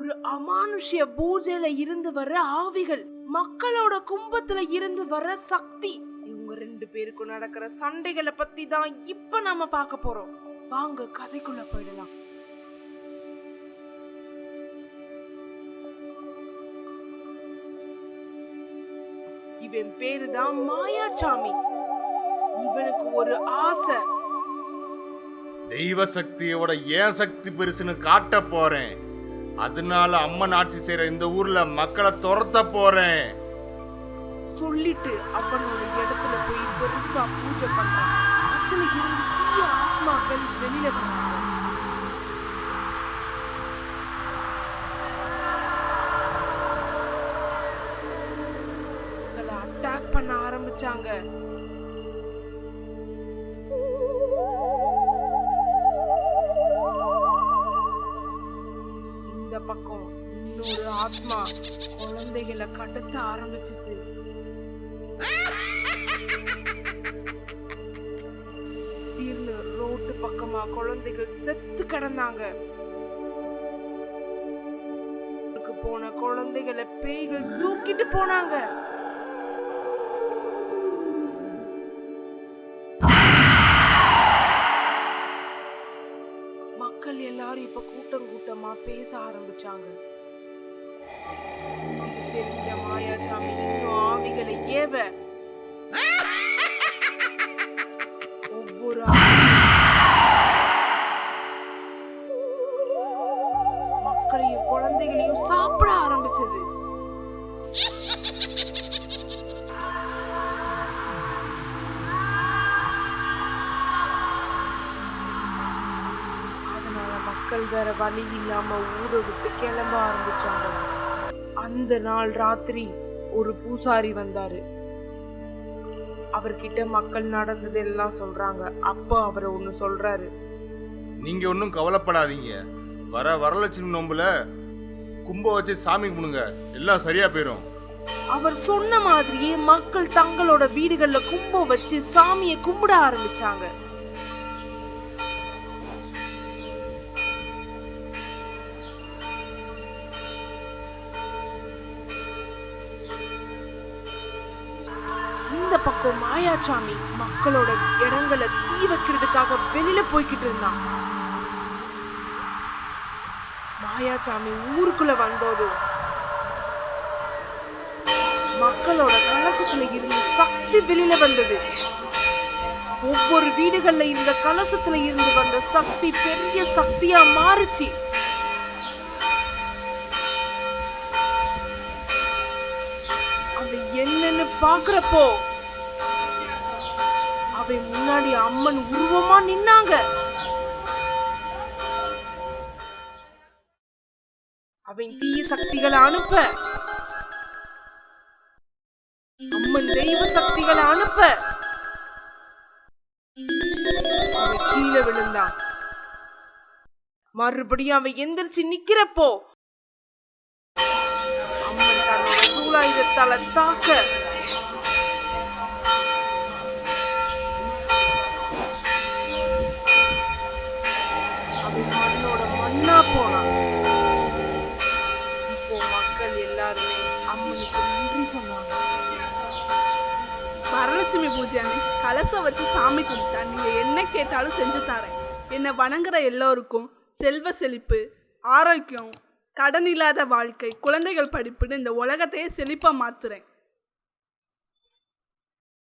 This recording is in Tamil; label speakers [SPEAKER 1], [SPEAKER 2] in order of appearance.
[SPEAKER 1] ஒரு அமானுஷ்ய பூஜையில இருந்து வர்ற ஆவிகள் மக்களோட கும்பத்துல இருந்து வர்ற சக்தி. இவங்க ரெண்டு பேருக்கும் நடக்கிற சண்டைகளை பத்தி தான் இப்ப நாம பார்க்க போறோம். வாங்க கதைக்குள்ள போயிடலாம். இவன் பேரு தான் மாயாசாமி இவனுக்கு ஒரு ஆசை.
[SPEAKER 2] தெய்வ சக்தியோட ஏன் சக்தி பெருசுன்னு காட்ட போறேன். அதனால அம்மன் ஆட்சி செய்யற இந்த ஊர்ல மக்களை துரத்த போறேன்.
[SPEAKER 1] சொல்லிட்டு அவனோட இடத்துல போய் பெருசா பூஜை பண்றான். அதுல இருந்து தீய ஆத்மாக்கள் வெளியில வந்தாங்க அட்டாக் பண்ண ஆரம்பிச்சாங்க. பக்கம் இன்னொரு ஆத்மா குழந்தைகளை கடத்த ஆரம்பிச்சது. திடீர்னு ரோட்டு பக்கமா குழந்தைகள் செத்து கிடந்தாங்க. போன குழந்தைகளை பேய்கள் தூக்கிட்டு போனாங்க. எல்லாரும் இப்ப கூட்டம் கூட்டமா பேச ஆரம்பிச்சாங்க. தெரிஞ்ச மாயாசாமி இன்னும் ஆவிகளை ஏவ. ஒவ்வொரு மக்களையும் குழந்தைகளையும் சாப்பிட ஆரம்பிச்சது. மக்கள் வேற வழி இல்லாம ஊரை விட்டு கிளம்ப ஆரம்பிச்சாங்க. அந்த நாள் ராத்திரி ஒரு பூசாரி வந்தாரு. அவர்கிட்ட மக்கள் நடந்தது எல்லாம் சொல்றாங்க. அப்போ அவர் ஒன்னு சொல்றாரு.
[SPEAKER 2] நீங்க ஒன்றும் கவலைப்படாதீங்க. வர வரலட்சுமி நோம்புல கும்ப வச்சு சாமி கும்பிடுங்க. எல்லாம் சரியா போயிடும்
[SPEAKER 1] அவர் சொன்ன மாதிரியே மக்கள் தங்களோட வீடுகள்ல கும்பம் வச்சு சாமியை கும்பிட ஆரம்பிச்சாங்க. இந்த பக்கம் மாயாசாமி மக்களோட இடங்களை தீ வைக்கிறதுக்காக வெளியில போய்கிட்டு இருந்தான். மாயாசாமி ஊருக்குள்ள வந்ததும் மக்களோட கலசத்துல இருந்து சக்தி வெளியில வந்தது. ஒவ்வொரு வீடுகள்ல இருந்த கலசத்துல இருந்து வந்த சக்தி பெரிய சக்தியா மாறுச்சு. அது என்னன்னு பாக்குறப்போ அவை முன்னாடி அம்மன் உருவமா நின்னாங்க. அவன் தீய சக்திகளை அனுப்ப. அம்மன் தெய்வ சக்திகளை அனுப்ப. அவன் கீழே விழுந்தான். மறுபடியும் அவன் எந்திரிச்சு நிக்கிறப்போ அம்மன் தன்னோட சூழாயுதத்தால தாக்க அவன் மண்ணோட போனான் இப்போ மக்கள் எல்லாருமே அம்மனுக்கு நன்றி சொன்னாங்க.
[SPEAKER 3] வரலட்சுமி பூஜை அன்னைக்கு கலசம் வச்சு சாமி கும்பிட்டா நீங்கள் என்ன கேட்டாலும் செஞ்சு தரேன். என்னை வணங்குற எல்லோருக்கும் செல்வ செழிப்பு ஆரோக்கியம் கடன் இல்லாத வாழ்க்கை குழந்தைகள் படிப்புன்னு இந்த உலகத்தையே செழிப்பாக மாத்துறேன்.